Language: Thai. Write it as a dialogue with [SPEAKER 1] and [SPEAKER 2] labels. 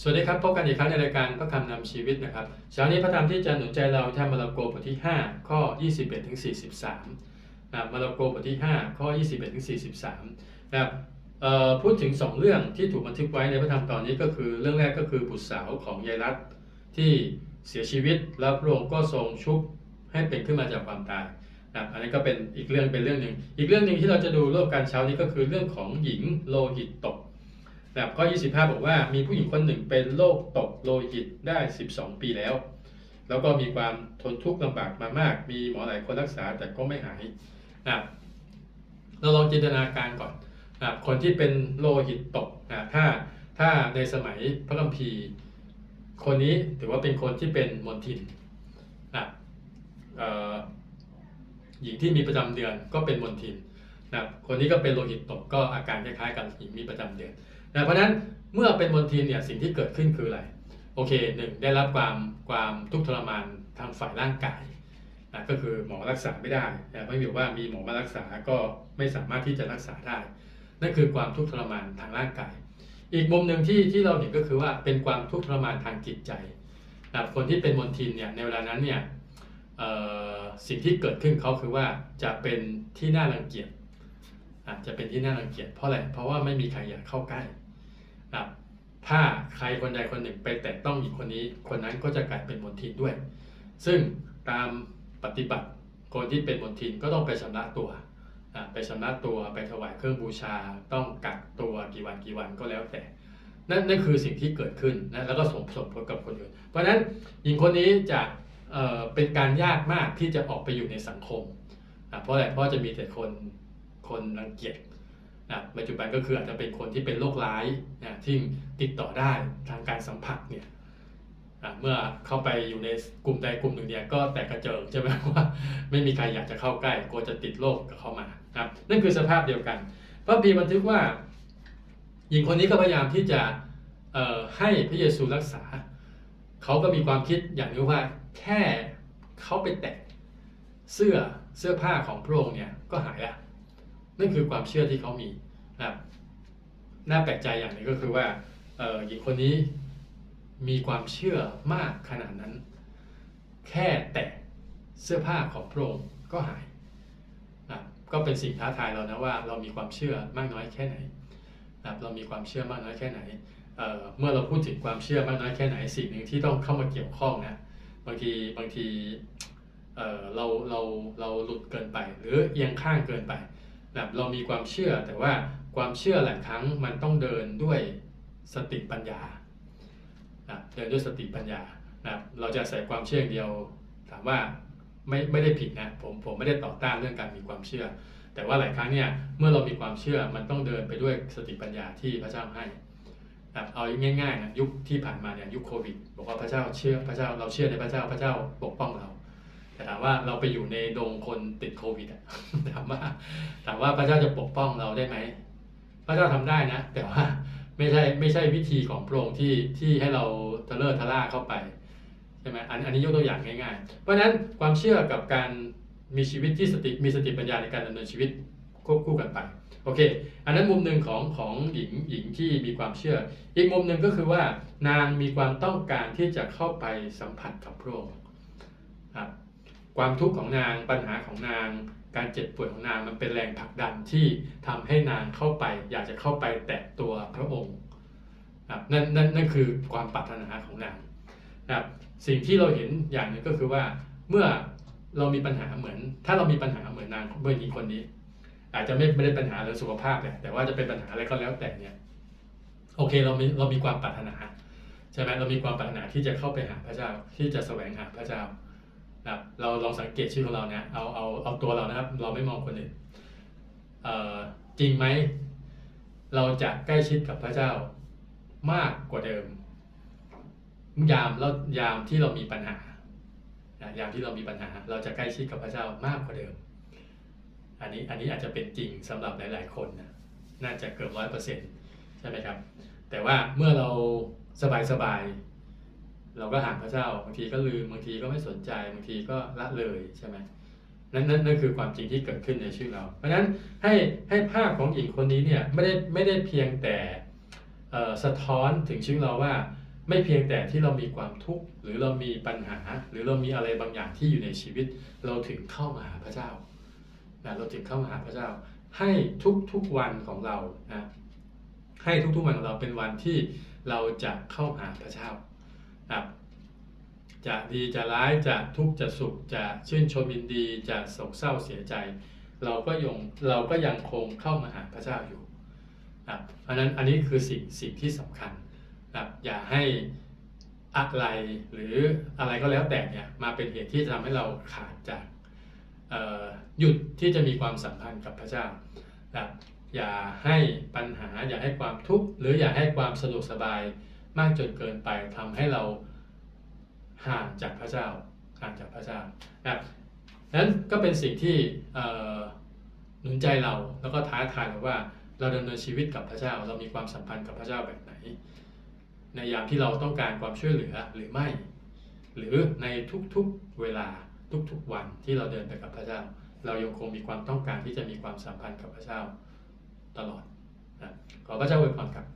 [SPEAKER 1] สวัสดีครับ พบกันอีกครั้งในรายการพระคำนำชีวิตนะครับเช้านี้พระธรรมที่จะหนุนใจเราธรรมมาระโกบทที่ 5 ข้อ 21ถึง43นะมาระโกบทที่ 5 ข้อ 21ถึง43นะครับพูดถึง 2 เรื่องที่ถูกบันทึกไว้ในพระธรรมตอนนี้ก็คือ เรื่องแรกก็คือบุตรสาวของยายรัตที่เสียชีวิตแล้วพระองค์ก็ทรงชุบให้เป็นขึ้นมาจากความตายนะอันนี้ก็เป็นอีกเรื่องเป็นเรื่องหนึ่งอีกเรื่องหนึ่งที่เราจะดูร่วมกันเช้านี้ก็คือเรื่องของหญิงโลหิตตก แบบข้อ 25 บอกว่ามีผู้หญิงคนหนึ่งเป็นโรคตกโลหิตได้ 12 ปีแล้ว แล้วก็มีความทนทุกข์ลำบากมามาก มีหมอหลายคนรักษาแต่ก็ไม่หายนะครับเราลองจินตนาการก่อนนะครับคนที่เป็นโลหิตตกนะถ้าถ้าในสมัยพระคัมภีร์ คนนี้ถือว่าเป็นคนที่เป็นมนทินนะหญิงที่มีประจำเดือนก็เป็นมนทินนะคนนี้ก็เป็นโลหิตตกก็อาการคล้ายๆ กับหญิงมีประจำเดือน นะเพราะนั้นเมื่อเป็นมลทินเนี่ยสิ่งที่เกิดขึ้นคืออะไร โอเคหนึ่งได้รับความความทุกข์ทรมานทางฝ่ายร่างกายนะก็คือหมอรักษาไม่ได้นะไม่มีว่ามีหมอมารักษาก็ไม่สามารถที่จะรักษาได้ นั่นคือความทุกข์ทรมานทางร่างกาย อีกมุมหนึ่งที่ที่เราเห็นก็คือว่าเป็นความทุกข์ทรมานทางจิตใจนะคนที่เป็นมลทินเนี่ยในเวลานั้นเนี่ยสิ่งที่เกิดขึ้นเขาคือว่าจะเป็นที่น่ารังเกียจอาจจะเป็นที่น่ารังเกียจเพราะอะไรเพราะว่าไม่มีใครอยากเข้าใกล้ ครับถ้าใครคนใดคนหนึ่งไปแตะต้องหญิงคนนี้ คนนั้นก็จะกลายเป็นมนทินด้วย ซึ่งตามปฏิบัติคนที่เป็นมนทินก็ต้องไปชำระตัวไปชำระตัวไปถวายเครื่องบูชา ต้องกักตัวกี่วันกี่วันก็แล้วแต่ นั่นนั่นคือสิ่งที่เกิดขึ้นนะแล้วก็ส่งผลผลกับคนอื่น เพราะฉะนั้นหญิงคนนี้จะเเป็นการยากมากที่จะออกไปอยู่ในสังคมอะเพราะอะไรเพราะจะมีแต่คนคนรังเกียจ นะปัจจุบันก็คืออาจจะเป็นคนที่เป็นโรคร้ายนะที่ติดต่อได้ทางการสัมผัสเนี่ยอะเมื่อเข้าไปอยู่ในกลุ่มใดกลุ่มหนึ่งเนี่ยก็แตกกระเจิงใช่ไหมว่าไม่มีใครอยากจะเข้าใกล้กลัวจะติดโรคกับเข้ามานะครับนั่นคือสภาพเดียวกันพระบีบันทึกว่า หญิงคนนี้ก็พยายามที่จะเอ่อให้พระเยซูรักษา เขาก็มีความคิดอย่างนี้ว่าแค่เขาไปแตะเสื้อเสื้อผ้าของพระองค์เนี่ยก็หายละ นั่นคือความเชื่อที่เขามีนะครับน่าแปลกใจอย่างนึงก็คือว่าอ่อหญิงคนนี้มีความเชื่อมากขนาดนั้น แค่แตะเสื้อผ้าของพระองค์ก็หายนะก็เป็นสิ่งท้าทายเรานะว่าเรามีความเชื่อมากน้อยแค่ไหนนะเรามีความเชื่อมากน้อยแค่ไหนเอ่อเมื่อเราพูดถึงความเชื่อมากน้อยแค่ไหนสิ่งหนึ่งที่ต้องเข้ามาเกี่ยวข้องนะบางทีบางทีเอ่อเราเราเราหลุดเกินไป หรือเอียงข้างเกินไป นะครับเรามีความเชื่อ แต่ว่าความเชื่อหลายครั้งมันต้องเดินด้วยสติปัญญานะเดินด้วยสติปัญญานะเราจะใส่ความเชื่ออย่างเดียว ถามว่าไม่ไม่ได้ผิดนะผมผมไม่ได้ต่อต้านเรื่องการมีความเชื่อ แต่ว่าหลายครั้งเนี่ยเมื่อเรามีความเชื่อมันต้องเดินไปด้วยสติปัญญาที่พระเจ้าให้นะเอาง่ายๆนะยุคที่ผ่านมาเนี่ยยุคโควิดบอกว่าพระเจ้าเชื่อพระเจ้าเราเชื่อในพระเจ้าพระเจ้าปกป้องเรา แต่ถามว่าเราไปอยู่ในดงคนติดโควิดอะถามว่า ถามว่าพระเจ้าจะปกป้องเราได้ไหม พระเจ้าทำได้นะ แต่ว่าไม่ใช่ไม่ใช่วิธีของพระองค์ที่ที่ให้เราทะเลอะทะล่าเข้าไปใช่ไหมอันอันนี้ยกตัวอย่างง่ายๆ เพราะฉะนั้นความเชื่อกับการมีชีวิตที่สติมีสติปัญญาในการดำเนินชีวิตควบคู่กันไปโอเค อันนั้นมุมหนึ่งของของหญิงหญิงที่มีความเชื่อ อีกมุมหนึ่งก็คือว่านางมีความต้องการที่จะเข้าไปสัมผัสกับพระองค์ ความทุกข์ของนางปัญหาของนาง การเจ็บป่วยของนางมันเป็นแรงผลักดันที่ทำให้นางเข้าไป อยากจะเข้าไปแตะตัวพระองค์ครับนั่นนั่นนั่นคือความปรารถนาของนางนะครับสิ่งที่เราเห็นอย่างหนึ่งก็คือว่าเมื่อเรามีปัญหาเหมือน ถ้าเรามีปัญหาเหมือนนางเมื่อหญิงคนนี้ อาจจะไม่ไม่ได้ปัญหาเรื่องสุขภาพแหละแต่ว่าจะเป็นปัญหาอะไรก็แล้วแต่เนี่ยโอเคเรามีเรามีความปรารถนาใช่ไหมเรามีความปรารถนาที่จะเข้าไปหาพระเจ้าที่จะแสวงหาพระเจ้า นะครับเราลองสังเกตชีวิตของเราเนี่ยเอาเอาเอาตัวเรานะครับ เราไม่มองคนอื่นจริงไหมเราจะใกล้ชิดกับพระเจ้ามากกว่าเดิม ยามแล้วยามที่เรามีปัญหายามที่เรามีปัญหา เราจะใกล้ชิดกับพระเจ้ามากกว่าเดิม อันนี้อันนี้อาจจะเป็นจริงสำหรับหลาย ๆ คนนะน่าจะเกือบร้อยเปอร์เซ็นต์ใช่ไหมครับ แต่ว่าเมื่อเราสบายสบาย เราก็ห่างพระเจ้าบางทีก็ลืมบางทีก็ไม่สนใจบางทีก็ละเลยใช่ไหมนั่นนั่นนั่นคือความจริงที่เกิดขึ้นในชีวิตเรา เพราะฉะนั้นให้ให้ภาพของหญิงคนนี้เนี่ยไม่ได้ไม่ได้เพียงแต่สะท้อนถึงชีวิตเราว่า ไม่เพียงแต่ที่เรามีความทุกข์หรือเรามีปัญหา หรือเรามีอะไรบางอย่างที่อยู่ในชีวิต เราถึงเข้ามาหาพระเจ้านะเราถึงเข้ามาหาพระเจ้า ให้ทุกๆวันของเรานะให้ทุกๆวันของเราเป็นวันที่เราจะเข้าหาพระเจ้า ครับจะดีจะร้ายจะทุกข์จะสุขจะชื่นชมยินดีจะโศกเศร้าเสียใจ เราก็ยังเราก็ยังคงเข้ามาหาพระเจ้าอยู่นะครับเพราะนั้นอันนี้คือสิ่งสิ่งที่สำคัญนะครับอย่าให้อะไรหรืออะไรก็แล้วแต่เนี่ยมาเป็นเหตุที่จะทำให้เราขาดจากหยุดที่จะมีความสัมพันธ์กับพระเจ้านะครับอย่าให้ปัญหาอย่าให้ความทุกข์หรืออย่าให้ความสะดวกสบาย มากจนเกินไปทำให้เราห่างจากพระเจ้าห่างจากพระเจ้านะครับนั้นก็เป็นสิ่งที่หนุนใจเราแล้วก็ท้าทายเราว่าเราดำเนินชีวิตกับพระเจ้า เรามีความสัมพันธ์กับพระเจ้าแบบไหน ในยามที่เราต้องการความช่วยเหลือหรือไม่ หรือในทุกๆเวลาทุกๆวันที่เราเดินไปกับพระเจ้า เรายังคงมีความต้องการที่จะมีความสัมพันธ์กับพระเจ้าตลอดนะขอพระเจ้าอวยพรครับ